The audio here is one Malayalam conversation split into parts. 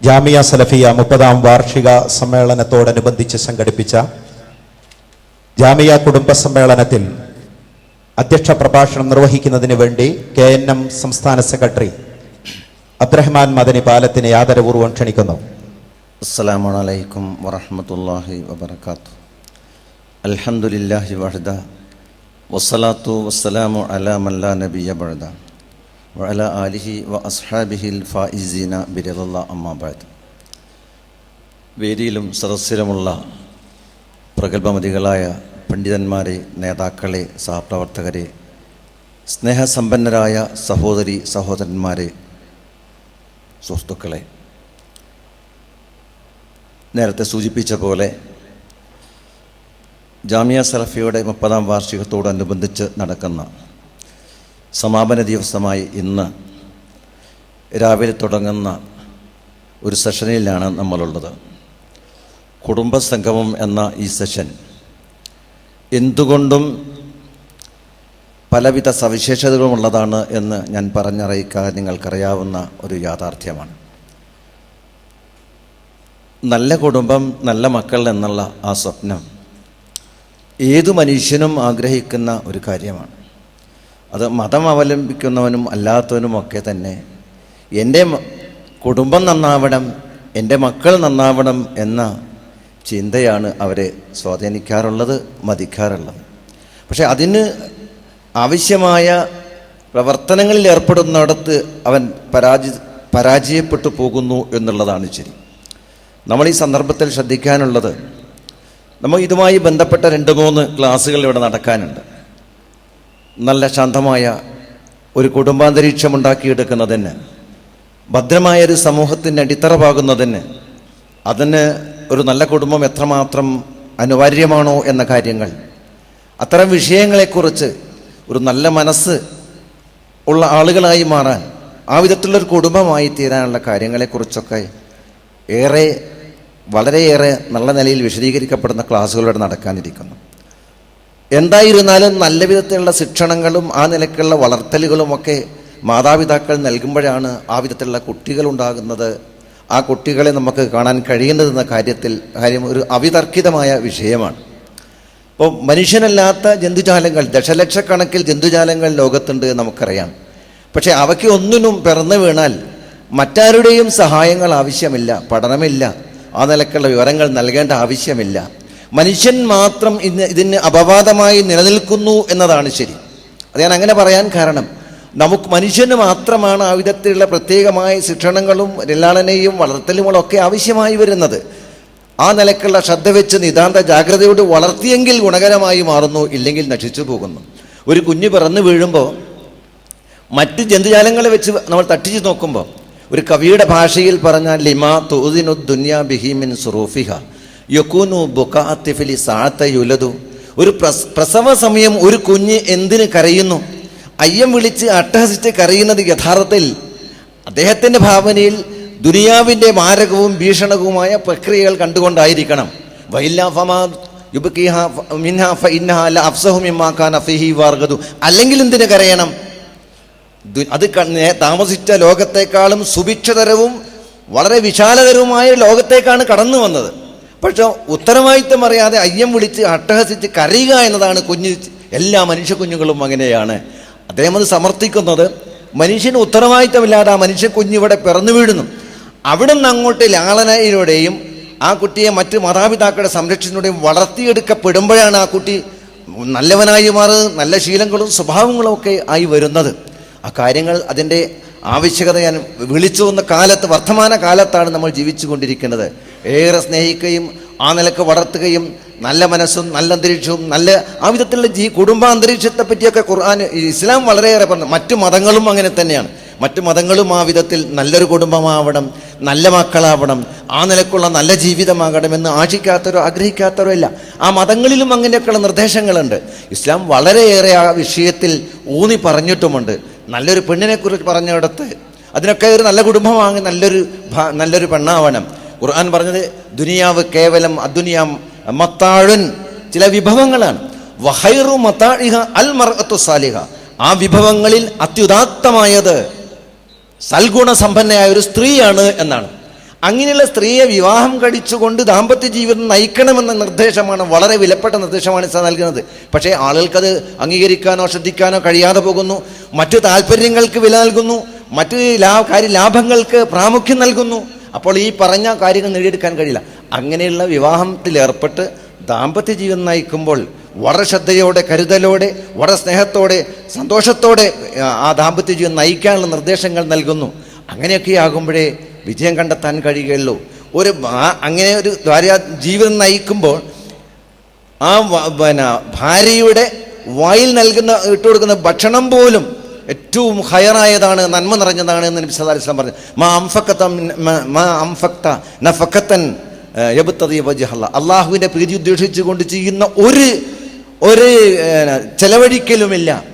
ജാമിയ സലഫിയ മുപ്പതാം വാർഷിക സമ്മേളനത്തോടനുബന്ധിച്ച് സംഘടിപ്പിച്ച ജാമിയ കുടുംബ സമ്മേളനത്തിൽ അധ്യക്ഷ പ്രഭാഷണം നിർവഹിക്കുന്നതിന് വേണ്ടി കെ എൻ എം സംസ്ഥാന സെക്രട്ടറി അബ്ദുറഹ്മാൻ മദനി പാലത്തിനെ ആദരപൂർവം ക്ഷണിക്കുന്നു. അസ്സലാമലൈക്കും വറഹമത്തല്ലാഹി വബർക്കാത്തു അൽഹമുല്ലാഹി വഹദ വസ്സലാത്തു വസ്സലാമു അലാമല്ല നബിയ ബഴദ വഅല ആലിഹി വ അസ്ഹാബിഹിൽ ഫായിസീന ബിരലല്ല അമ്മാബാദ് വേദിയിലും സദസ്സിലുമുള്ള പ്രഗത്ഭമതികളായ പണ്ഡിതന്മാരെ നേതാക്കളെ സഹപ്രവർത്തകരെ സ്നേഹസമ്പന്നരായ സഹോദരി സഹോദരന്മാരെ സുഹൃത്തുക്കളെ നേരത്തെ സൂചിപ്പിച്ച പോലെ ജാമിയ സലഫിയുടെ മുപ്പതാം വാർഷികത്തോടനുബന്ധിച്ച് നടക്കുന്ന സമാപന ദിവസമായി ഇന്ന് രാവിലെ തുടങ്ങുന്ന ഒരു സെഷനിലാണ് നമ്മളുള്ളത്. കുടുംബസംഗമം എന്ന ഈ സെഷൻ എന്തുകൊണ്ടും പലവിധ സവിശേഷതകളുമുള്ളതാണ് എന്ന് ഞാൻ പറഞ്ഞറിയിക്കാൻ നിങ്ങൾക്കറിയാവുന്ന ഒരു യാഥാർത്ഥ്യമാണ്. നല്ല കുടുംബം നല്ല മക്കൾ എന്നുള്ള ആ സ്വപ്നം ഏതു മനുഷ്യനും ആഗ്രഹിക്കുന്ന ഒരു കാര്യമാണ്. അത് മതം അവലംബിക്കുന്നവനും അല്ലാത്തവനും ഒക്കെ തന്നെ എന്റെ കുടുംബം നന്നാവണം എന്റെ മക്കൾ നന്നാവണം എന്ന ചിന്തയാണ് അവരെ സ്വാധീനിക്കാറുള്ളത് മതിക്കാറുള്ളത്. പക്ഷേ അതിന് ആവശ്യമായ പ്രവർത്തനങ്ങളിൽ ഏർപ്പെടുന്നിടത്ത് അവൻ പരാജി പരാജയപ്പെട്ടു പോകുന്നു എന്നുള്ളതാണ് ശരി. നമ്മൾ ഈ സന്ദർഭത്തിൽ ശ്രദ്ധിക്കാനുള്ളത് നമ്മൾ ഇതുമായി ബന്ധപ്പെട്ട രണ്ട് മൂന്ന് ക്ലാസ്സുകൾ ഇവിടെ നടക്കാനുണ്ട്. നല്ല ശാന്തമായ ഒരു കുടുംബാന്തരീക്ഷം ഉണ്ടാക്കിയെടുക്കുന്നതിന് ഭദ്രമായ ഒരു സമൂഹത്തിന്റെ അടിത്തറ പാകുന്നതിന് അതിന് ഒരു നല്ല കുടുംബം എത്രമാത്രം അനിവാര്യമാണോ എന്ന കാര്യങ്ങൾ അത്തരം വിഷയങ്ങളെക്കുറിച്ച് ഒരു നല്ല മനസ്സ് ഉള്ള ആളുകളായി മാറാൻ ആ വിധത്തിലുള്ളൊരു കുടുംബമായി തീരാനുള്ള കാര്യങ്ങളെക്കുറിച്ചൊക്കെ ഏറെ വളരെയേറെ നല്ല നിലയിൽ വിശദീകരിക്കപ്പെടുന്ന ക്ലാസ്സുകളിവിടെ നടക്കാനിരിക്കുന്നു. എന്തായിരുന്നാലും നല്ല വിധത്തിലുള്ള ശിക്ഷണങ്ങളും ആ നിലക്കുള്ള വളർത്തലുകളുമൊക്കെ മാതാപിതാക്കൾ നൽകുമ്പോഴാണ് ആ വിധത്തിലുള്ള കുട്ടികളുണ്ടാകുന്നത്. ആ കുട്ടികളെ നമുക്ക് കാണാൻ കഴിയുന്നതെന്ന കാര്യത്തിൽ കാര്യം ഒരു അവിതർക്കിതമായ വിഷയമാണ്. ഇപ്പോൾ മനുഷ്യനല്ലാത്ത ജന്തുജാലങ്ങൾ ദശലക്ഷക്കണക്കിൽ ജന്തുജാലങ്ങൾ ലോകത്തുണ്ട് നമുക്കറിയാം. പക്ഷേ അവയ്ക്ക് ഒന്നിനും പിറന്നു വീണാൽ മറ്റാരുടെയും സഹായങ്ങൾ ആവശ്യമില്ല പഠനമില്ല ആ നിലക്കുള്ള വിവരങ്ങൾ നൽകേണ്ട ആവശ്യമില്ല. മനുഷ്യൻ മാത്രം ഇന്ന് ഇതിന് അപവാദമായി നിലനിൽക്കുന്നു എന്നതാണ് ശരി. അത് ഞാൻ അങ്ങനെ പറയാൻ കാരണം നമുക്ക് മനുഷ്യന് മാത്രമാണ് ആ വിധത്തിലുള്ള പ്രത്യേകമായ ശിക്ഷണങ്ങളും ലാളനയും വളർത്തലുകളൊക്കെ ആവശ്യമായി വരുന്നത്. ആ നിലക്കുള്ള ശ്രദ്ധ വെച്ച് നിതാന്ത ജാഗ്രതയോട് വളർത്തിയെങ്കിൽ ഗുണകരമായി മാറുന്നു ഇല്ലെങ്കിൽ നശിച്ചു പോകുന്നു. ഒരു കുഞ്ഞ് പിറന്നു വീഴുമ്പോൾ മറ്റ് ജന്തുജാലങ്ങളെ വെച്ച് നമ്മൾ തട്ടിച്ച് നോക്കുമ്പോൾ ഒരു കവിയുടെ ഭാഷയിൽ പറഞ്ഞ ലിമാ തോതിനു ദുന്യ ബിഹിമിൻ സുറൂഫിഹ. യൊക്കൂനു ബുക്കാത്തിഫിലി സാത്ത യുലതു ഒരു പ്രസ് പ്രസവ സമയം ഒരു കുഞ്ഞ് എന്തിന് കരയുന്നു? അയ്യം വിളിച്ച് അട്ടഹസിച്ച് കരയുന്നത് യഥാർത്ഥത്തിൽ അദ്ദേഹത്തിന്റെ ഭാവനയിൽ ദുനിയാവിന്റെ മാരകവും ഭീഷണവുമായ പ്രക്രിയകൾ കണ്ടുകൊണ്ടായിരിക്കണം. അല്ലെങ്കിൽ എന്തിന് കരയണം? അത് താമസിച്ച ലോകത്തെക്കാളും സുഭിക്ഷതരവും വളരെ വിശാലതരവുമായ ലോകത്തേക്കാണ് കടന്നു വന്നത്. പക്ഷെ ഉത്തരവാദിത്തം അറിയാതെ അയ്യം വിളിച്ച് അട്ടഹസിച്ച് കരയുക എന്നതാണ് കുഞ്ഞ് എല്ലാ മനുഷ്യ കുഞ്ഞുങ്ങളും അങ്ങനെയാണ്. അദ്ദേഹം അത് സമർത്ഥിക്കുന്നത് മനുഷ്യന് ഉത്തരവാദിത്തമില്ലാതെ ആ മനുഷ്യ കുഞ്ഞിവിടെ പിറന്നു വീഴുന്നു. അവിടെ നിന്ന് അങ്ങോട്ട് ലാളനയിലൂടെയും ആ കുട്ടിയെ മറ്റ് മാതാപിതാക്കളുടെ സംരക്ഷണത്തിലൂടെയും വളർത്തിയെടുക്കപ്പെടുമ്പോഴാണ് ആ കുട്ടി നല്ലവനായി മാറുന്നത് നല്ല ശീലങ്ങളും സ്വഭാവങ്ങളും ഒക്കെ ആയി വരുന്നത്. ആ കാര്യങ്ങൾ അതിന്റെ ആവശ്യകത ഞാൻ വിളിച്ചു വന്ന കാലത്ത് വർത്തമാന കാലത്താണ് നമ്മൾ ജീവിച്ചു കൊണ്ടിരിക്കുന്നത് ഏറെ സ്നേഹിക്കുകയും ആ നിലയ്ക്ക് വളർത്തുകയും നല്ല മനസ്സും നല്ല അന്തരീക്ഷവും നല്ല ആ വിധത്തിലുള്ള ജീ കുടുംബാന്തരീക്ഷത്തെ പറ്റിയൊക്കെ ഖുർആൻ ഇസ്ലാം വളരെയേറെ പറഞ്ഞു. മറ്റു മതങ്ങളും അങ്ങനെ തന്നെയാണ്. മറ്റു മതങ്ങളും ആ വിധത്തിൽ നല്ലൊരു കുടുംബമാവണം നല്ല മക്കളാവണം ആ നിലക്കുള്ള നല്ല ജീവിതമാകണമെന്ന് ആശിക്കാത്തവരോ ആഗ്രഹിക്കാത്തവരോ ഇല്ല. ആ മതങ്ങളിലും അങ്ങനെയൊക്കെയുള്ള നിർദ്ദേശങ്ങളുണ്ട്. ഇസ്ലാം വളരെയേറെ ആ വിഷയത്തിൽ ഊന്നി പറഞ്ഞിട്ടുമുണ്ട്. നല്ലൊരു പെണ്ണിനെക്കുറിച്ച് പറഞ്ഞിടത്ത് അതിനൊക്കെ ഒരു നല്ല കുടുംബമാകി നല്ലൊരു നല്ലൊരു പെണ്ണാവണം. ഖുർആൻ പറഞ്ഞത് ദുനിയാവ് കേവലം അദ്ദുനിയാ മത്താഴുൻ ചില വിഭവങ്ങളാണ്. വഹൈറു മത്താഴിഹ അൽ മർഅത്തു സാലിഹ. ആ വിഭവങ്ങളിൽ അത്യുദാത്തമായത് സൽഗുണസമ്പന്നയായ ഒരു സ്ത്രീയാണ് എന്നാണ്. അങ്ങനെയുള്ള സ്ത്രീയെ വിവാഹം കഴിച്ചുകൊണ്ട് ദാമ്പത്യ ജീവിതം നയിക്കണമെന്ന നിർദ്ദേശമാണ് വളരെ വിലപ്പെട്ട നിർദ്ദേശമാണ് ഇസ്ലാം നൽകുന്നത്. പക്ഷേ ആളുകൾക്കത് അംഗീകരിക്കാനോ ശ്രദ്ധിക്കാനോ കഴിയാതെ പോകുന്നു. മറ്റു താല്പര്യങ്ങൾക്ക് വില നൽകുന്നു. മറ്റു ലാ കാര്യ ലാഭങ്ങൾക്ക് പ്രാമുഖ്യം നൽകുന്നു. അപ്പോൾ ഈ പറഞ്ഞ കാര്യങ്ങൾ നേടിയെടുക്കാൻ കഴിയില്ല. അങ്ങനെയുള്ള വിവാഹത്തിൽ ഏർപ്പെട്ട് ദാമ്പത്യ ജീവിതം നയിക്കുമ്പോൾ വളരെ ശ്രദ്ധയോടെ കരുതലോടെ വളരെ സ്നേഹത്തോടെ സന്തോഷത്തോടെ ആ, ദാമ്പത്യ ജീവിതം നയിക്കാനുള്ള നിർദ്ദേശങ്ങൾ നൽകുന്നു. അങ്ങനെയൊക്കെ ആകുമ്പോഴേ വിജയം കണ്ടെത്താൻ കഴിയുകയുള്ളൂ. ഒരു അങ്ങനെ ഒരു ഭാര്യ ജീവിതം നയിക്കുമ്പോൾ ആ പിന്നെ ഭാര്യയുടെ വായിൽ നൽകുന്ന ഇട്ടുകൊടുക്കുന്ന ഭക്ഷണം പോലും ഏറ്റവും ഹയറായതാണ് നന്മ നിറഞ്ഞതാണ് എന്ന് നബി അലൈഹി വസല്ലം പറഞ്ഞു. മാ അംഫക്കത്ത മിൻ- മ- അംഫക്ത നഫക്കത്തൻ വജ്ഹല്ല. അള്ളാഹുവിന്റെ പ്രീതി ഉദ്ദേശിച്ചുകൊണ്ട് ചെയ്യുന്ന ഒരു ഒരു ചെലവഴിക്കലുമില്ല.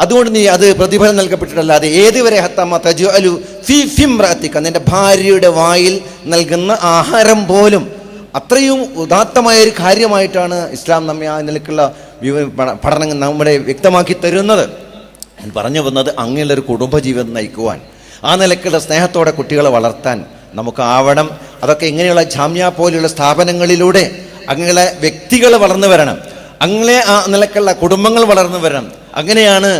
അതുകൊണ്ട് നീ അത് പ്രതിഫലം നൽകപ്പെട്ടിട്ടല്ലാതെ ഏതുവരെ ഹത്തമ്മ തജു ഫി ഫിംറത്തിക്ക നിന്റെ ഭാര്യയുടെ വായിൽ നൽകുന്ന ആഹാരം പോലും അത്രയും ഉദാത്തമായ ഒരു കാര്യമായിട്ടാണ് ഇസ്ലാം നമ്മെ ആ നിലക്കുള്ള പഠനങ്ങൾ നമ്മുടെ വ്യക്തമാക്കി തരുന്നത്. ഞാൻ പറഞ്ഞു വന്നത് അങ്ങനെയുള്ള ഒരു കുടുംബജീവിതം നയിക്കുവാൻ ആ നിലക്കുള്ള സ്നേഹത്തോടെ കുട്ടികളെ വളർത്താൻ നമുക്ക് ആവണം. അതൊക്കെ ഇങ്ങനെയുള്ള ജാമ്യ പോലെയുള്ള സ്ഥാപനങ്ങളിലൂടെ അങ്ങനെയുള്ള വ്യക്തികൾ വളർന്നു വരണം. അങ്ങനെ ആ നിലക്കുള്ള കുടുംബങ്ങൾ വളർന്നു വരണം. അങ്ങനെയാണ്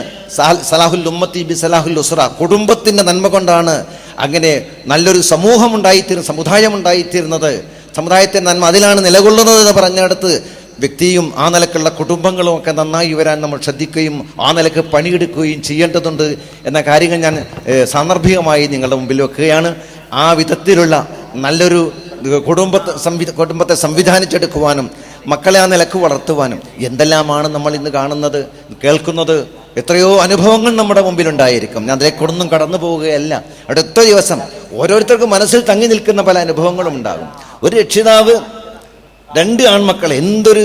സലാഹുൽ ഉമ്മത്തി ബി സലാഹുൽ ഉസ്ര. കുടുംബത്തിന്റെ നന്മ കൊണ്ടാണ് അങ്ങനെ നല്ലൊരു സമൂഹം ഉണ്ടായിത്തീരുന്ന സമുദായം ഉണ്ടായിത്തീരുന്നത് സമുദായത്തെ നന്മ അതിലാണ് നിലകൊള്ളുന്നത് എന്ന് പറഞ്ഞെടുത്ത് വ്യക്തിയും ആ നിലക്കുള്ള കുടുംബങ്ങളും ഒക്കെ നന്നായി വരാൻ നമ്മൾ ശ്രദ്ധിക്കുകയും ആ നിലയ്ക്ക് പണിയെടുക്കുകയും ചെയ്യേണ്ടതുണ്ട് എന്ന കാര്യങ്ങൾ ഞാൻ സാന്ദർഭികമായി നിങ്ങളുടെ മുമ്പിൽ വെക്കുകയാണ്. ആ വിധത്തിലുള്ള നല്ലൊരു കുടുംബത്തെ സംവി കുടുംബത്തെ സംവിധാനിച്ചെടുക്കുവാനും മക്കളെ ആ നിലയ്ക്ക് വളർത്തുവാനും എന്തെല്ലാമാണ് നമ്മൾ ഇന്ന് കാണുന്നത് കേൾക്കുന്നത് എത്രയോ അനുഭവങ്ങൾ നമ്മുടെ മുമ്പിലുണ്ടായിരിക്കും. ഞാൻ അതിലേക്കൊന്നും കടന്നു പോവുകയല്ല. അടുത്ത ദിവസം ഓരോരുത്തർക്കും മനസ്സിൽ തങ്ങി നിൽക്കുന്ന പല അനുഭവങ്ങളും ഉണ്ടാകും. ഒരു രക്ഷിതാവ് രണ്ട് ആൺമക്കൾ എന്തൊരു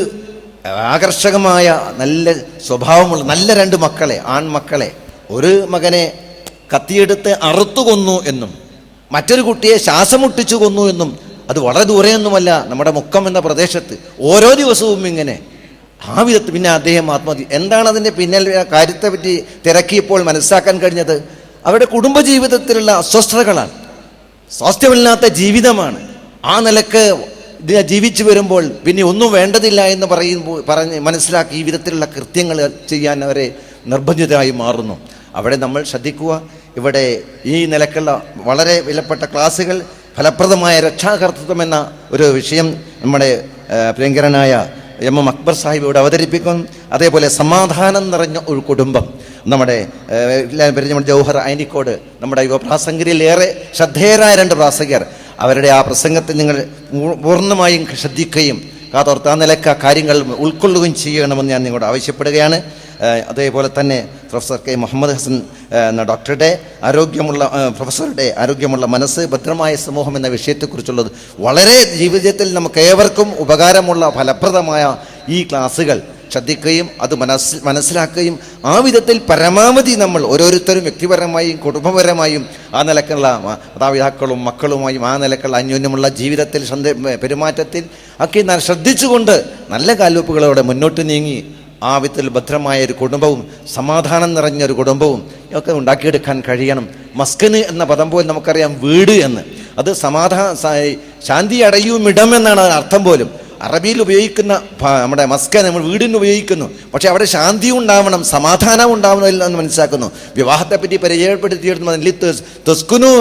ആകർഷകമായ നല്ല സ്വഭാവമുള്ള നല്ല രണ്ട് മക്കളെ ആൺമക്കളെ. ഒരു മകനെ കത്തിയെടുത്ത് അറുത്തു കൊന്നു എന്നും മറ്റൊരു കുട്ടിയെ ശ്വാസമുട്ടിച്ചു കൊന്നു എന്നും അത് വളരെ ദൂരെയൊന്നുമല്ല നമ്മുടെ മുക്കം എന്ന പ്രദേശത്ത് ഓരോ ദിവസവും ഇങ്ങനെ. ആ വിധത്തിൽ പിന്നെ അദ്ദേഹം ആത്മഹത്യ എന്താണ് അതിന്റെ പിന്നിൽ കാര്യത്തെ പറ്റി തിരക്കിയപ്പോൾ മനസ്സിലാക്കാൻ കഴിഞ്ഞത്? അവരുടെ കുടുംബജീവിതത്തിലുള്ള അസ്വസ്ഥതകളാണ്. സ്വാസ്ഥ്യമില്ലാത്ത ജീവിതമാണ്. ആ നിലയ്ക്ക് ജീവിച്ചു വരുമ്പോൾ പിന്നെ ഒന്നും വേണ്ടതില്ല എന്ന് പറയുമ്പോൾ പറഞ്ഞ് മനസ്സിലാക്കി ഈ വിധത്തിലുള്ള കൃത്യങ്ങൾ ചെയ്യാൻ അവരെ നിർബന്ധിതരായി മാറുന്നു. അവിടെ നമ്മൾ ശ്രദ്ധിക്കുക ഇവിടെ ഈ നിലക്കുള്ള വളരെ വിലപ്പെട്ട ക്ലാസ്സുകൾ ഫലപ്രദമായ രക്ഷാകർത്തൃത്വം എന്ന ഒരു വിഷയം നമ്മുടെ പ്രിയങ്കരനായ എം എം അക്ബർ സാഹിബ് ഇവിടെ അവതരിപ്പിക്കും. അതേപോലെ സമാധാനം നിറഞ്ഞ ഒരു കുടുംബം. നമ്മുടെ പറഞ്ഞ ജൗഹർ ഐനിക്കോട് നമ്മുടെ യുവ പ്രാസംഗരിയിലേറെ ശ്രദ്ധേയരായ രണ്ട് പ്രാസംഗികർ. അവരുടെ ആ പ്രസംഗത്തെ നിങ്ങൾ പൂർണമായും ശ്രദ്ധിക്കുകയും കാതോർത്ത് ആ നിലയ്ക്ക് ആ കാര്യങ്ങൾ ഉൾക്കൊള്ളുകയും ചെയ്യണമെന്ന് ഞാൻ നിങ്ങളോട് ആവശ്യപ്പെടുകയാണ്. അതേപോലെ തന്നെ പ്രൊഫസർ കെ മുഹമ്മദ് ഹസൻ എന്ന ഡോക്ടറുടെ ആരോഗ്യമുള്ള പ്രൊഫസറുടെ ആരോഗ്യമുള്ള മനസ്സ് ഭദ്രമായ സമൂഹം എന്ന വിഷയത്തെക്കുറിച്ചുള്ളത് വളരെ ജീവിതത്തിൽ നമുക്ക് ഏവർക്കും ഉപകാരമുള്ള ഫലപ്രദമായ ഈ ക്ലാസ്സുകൾ ശ്രദ്ധിക്കുകയും അത് മനസ്സിൽ മനസ്സിലാക്കുകയും ആ വിധത്തിൽ പരമാവധി നമ്മൾ ഓരോരുത്തരും വ്യക്തിപരമായും കുടുംബപരമായും ആ നിലക്കുള്ള മാതാപിതാക്കളും മക്കളുമായും ആ നിലക്കുള്ള അന്യോന്യമുള്ള ജീവിതത്തിൽ പെരുമാറ്റത്തിൽ ഒക്കെ ശ്രദ്ധിച്ചുകൊണ്ട് നല്ല കാൽവെപ്പുകളോടെ മുന്നോട്ട് നീങ്ങി ആ വിധത്തിൽ ഭദ്രമായ ഒരു കുടുംബവും സമാധാനം നിറഞ്ഞ ഒരു കുടുംബവും ഒക്കെ ഉണ്ടാക്കിയെടുക്കാൻ കഴിയണം. മസ്കന് എന്ന പദം പോലും നമുക്കറിയാം വീട് എന്ന്. അത് സമാധാന ശാന്തി അടയും ഇടം എന്നാണ് അർത്ഥം പോലും. അറബിയിൽ ഉപയോഗിക്കുന്ന നമ്മുടെ മസ്കൻ നമ്മൾ വീടിന് ഉപയോഗിക്കുന്നു. പക്ഷേ അവിടെ ശാന്തി ഉണ്ടാവണം സമാധാനം ഉണ്ടാവണം എന്ന് മനസ്സിലാക്കുന്നു. വിവാഹത്തെപ്പറ്റി പരിചയപ്പെടുത്തിയിരുന്നു തെസ്കുനു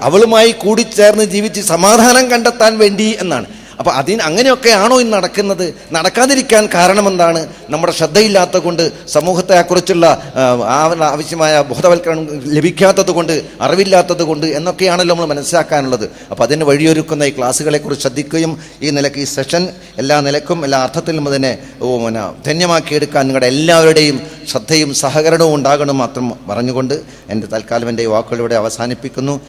അവളുമായി കൂടിച്ചേർന്ന് ജീവിച്ച് സമാധാനം കണ്ടെത്താൻ വേണ്ടി എന്നാണ്. അപ്പോൾ അതിന് അങ്ങനെയൊക്കെയാണോ ഇന്ന് നടക്കുന്നത്? നടക്കാതിരിക്കാൻ കാരണം എന്താണ് നമ്മുടെ ശ്രദ്ധയില്ലാത്ത കൊണ്ട് സമൂഹത്തെ കുറിച്ചുള്ള ആവശ്യമായ ബോധവൽക്കരണം ലഭിക്കാത്തത് കൊണ്ട് അറിവില്ലാത്തത് കൊണ്ട് എന്നൊക്കെയാണല്ലോ നമ്മൾ മനസ്സിലാക്കാനുള്ളത്. അപ്പോൾ അതിന് വഴിയൊരുക്കുന്ന ഈ ക്ലാസ്സുകളെക്കുറിച്ച് ശ്രദ്ധിക്കുകയും ഈ നിലയ്ക്ക് ഈ സെഷൻ എല്ലാ നിലക്കും എല്ലാ അർത്ഥത്തിലും അതിനെ പിന്നെ ധന്യമാക്കിയെടുക്കാൻ നിങ്ങളുടെ എല്ലാവരുടെയും ശ്രദ്ധയും സഹകരണവും ഉണ്ടാകണം മാത്രം പറഞ്ഞുകൊണ്ട് എന്റെ തൽക്കാലം എന്റെ വാക്കുകളിവിടെ അവസാനിപ്പിക്കുന്നു.